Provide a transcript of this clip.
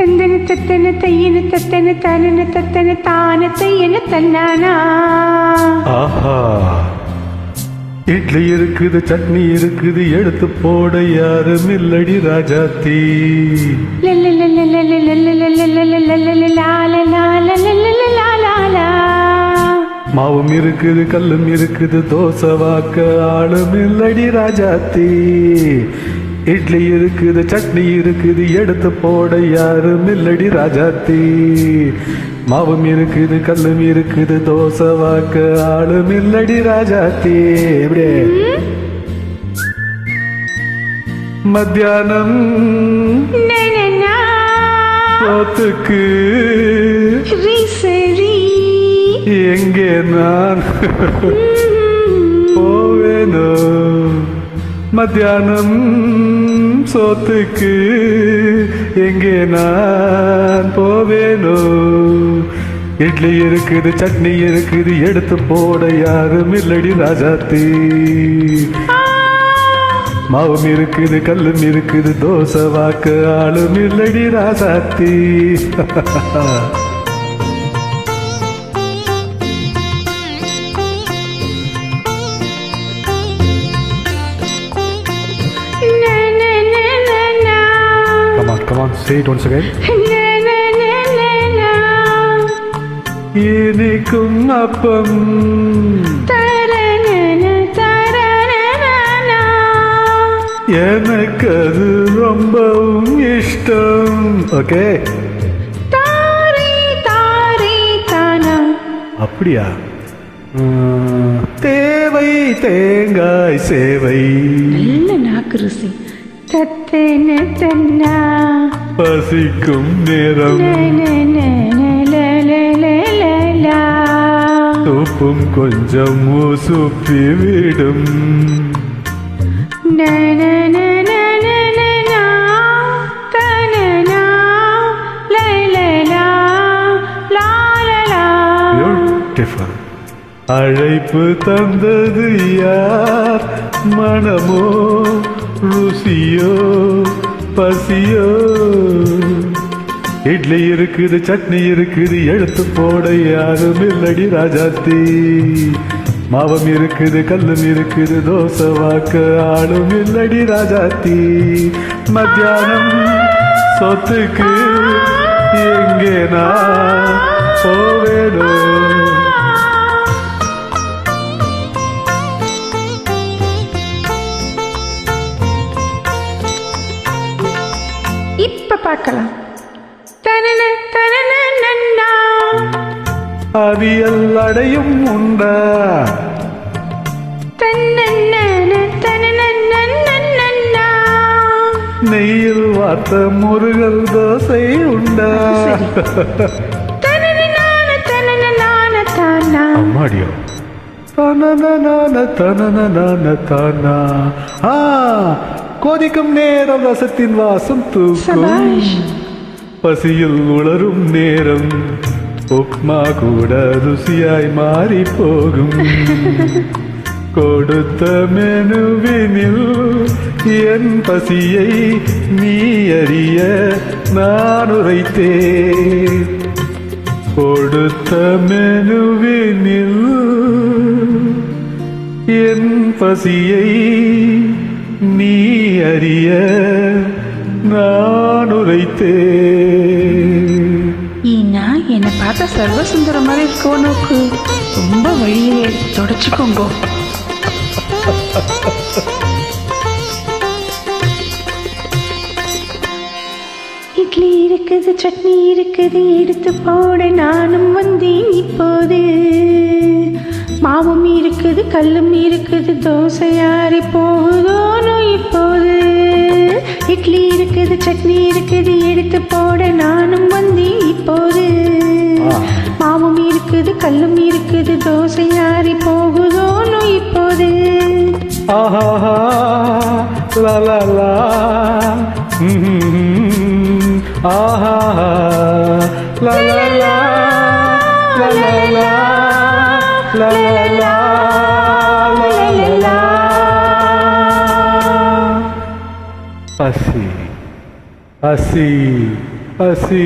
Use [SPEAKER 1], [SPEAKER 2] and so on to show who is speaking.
[SPEAKER 1] தந்தன தத்தன தையன தத்தன தானன தத்தன தான தையன தன்னானா
[SPEAKER 2] ஆஹா இட்லி இருக்குது சட்னி இருக்குது எடுத்து போட யாரும் இல்லடி ராஜாத்தி மாவும் இருக்குது கல்லும் இருக்குது தோசை வாக்க ஆளும் இல்லடி ராஜாத்தி இட்லி இருக்குது சட்னி இருக்குது எடுத்து போட யாரும் இல்லடி ராஜாத்தி. மாவும் இருக்குது கல்லும் இருக்குது தோசை வாக்க ஆளும் இல்லடி ராஜாத்தி. எப்படியே? மத்தியானம் சோத்துக்கு எங்கே நான் போவேனோ? மத்தியானம் சோத்துக்கு எங்கே நான் போவேனோ? இட்லி இருக்குது சட்னி இருக்குது எடுத்து போட யாரும் இல்லடி ராஜாத்தி. மாவும் இருக்குது கல்லும் இருக்குது தோசை வாக்கு ஆளும் இல்லடி ராசாத்தி say it once again. இனிக்கும் அப்பம். எனக்கு அது ரொம்பவும் இஷ்டம். ஓகே அப்படியா? தேவை தேங்காய் சேவை.
[SPEAKER 1] நல்ல நாக்கு ருசி. தத்தன தன்னா.
[SPEAKER 2] பசிக்கும் நேரம் தூப்பும் கொஞ்சம் ஊசுப்பி விடும் பியூட்டிஃபுல் அழைப்பு தந்தது யார் மனமோ ருசியோ பசியோ இட்லி இருக்குது சட்னி இருக்குது எடுத்து போட யாரும் இல்லடி ராஜாத்தி. மாவம் இருக்குது கல்லும் இருக்குது தோசை வாக்க ஆளும் இல்லடி ராஜாத்தி. மத்தியானம் சொத்துக்கு எங்கே நான் போவேனோ?
[SPEAKER 1] இப்ப பார்க்கலாம்.
[SPEAKER 2] அவியல் அடையும் உண்டா?
[SPEAKER 1] தனன
[SPEAKER 2] நெய்யில் வார்த்த முருகல் தோசை உண்டா?
[SPEAKER 1] தனனனான தனனனான தானா.
[SPEAKER 2] அம்மாடியோ. தனனனான தனனனான தானா. ஆ கொதிக்கும் நேரம் ரசத்தின் வாசம் தூக்கும். பசியில் உளரும் நேரம் உப்மா கூட ருசியாய் மாறி போகும் கொடுத்த மெனுவினில் என் பசியை நீ அறிய நான் உரைத்தேன். கொடுத்த மெனுவினில் என் பசியை நீ அறிய நான் உரைத்தேன்.
[SPEAKER 1] சர்வசுந்தர மாதிரி இருக்கோ ரொம்ப வழியே தொடச்சுக்கோங்க. இட்லி இருக்குது சட்னி இருக்குது எடுத்து போட நானும் வந்தேன் இப்போது. மாவும் இருக்குது கல்லும் இருக்குது தோசை யாரி போகுதோனோ இப்போது. இட்லி இருக்குது சட்னி இருக்குது எடுத்து போட நானும் வந்தேன் இப்போது. இருக்குது கல்லும் இருக்குது தோசை யாரி
[SPEAKER 2] போகுதோ நோய் இப்போது. ஆஹாஹா லலலா ஆஹா லலலா லலலா லலலா பசி பசி பசி.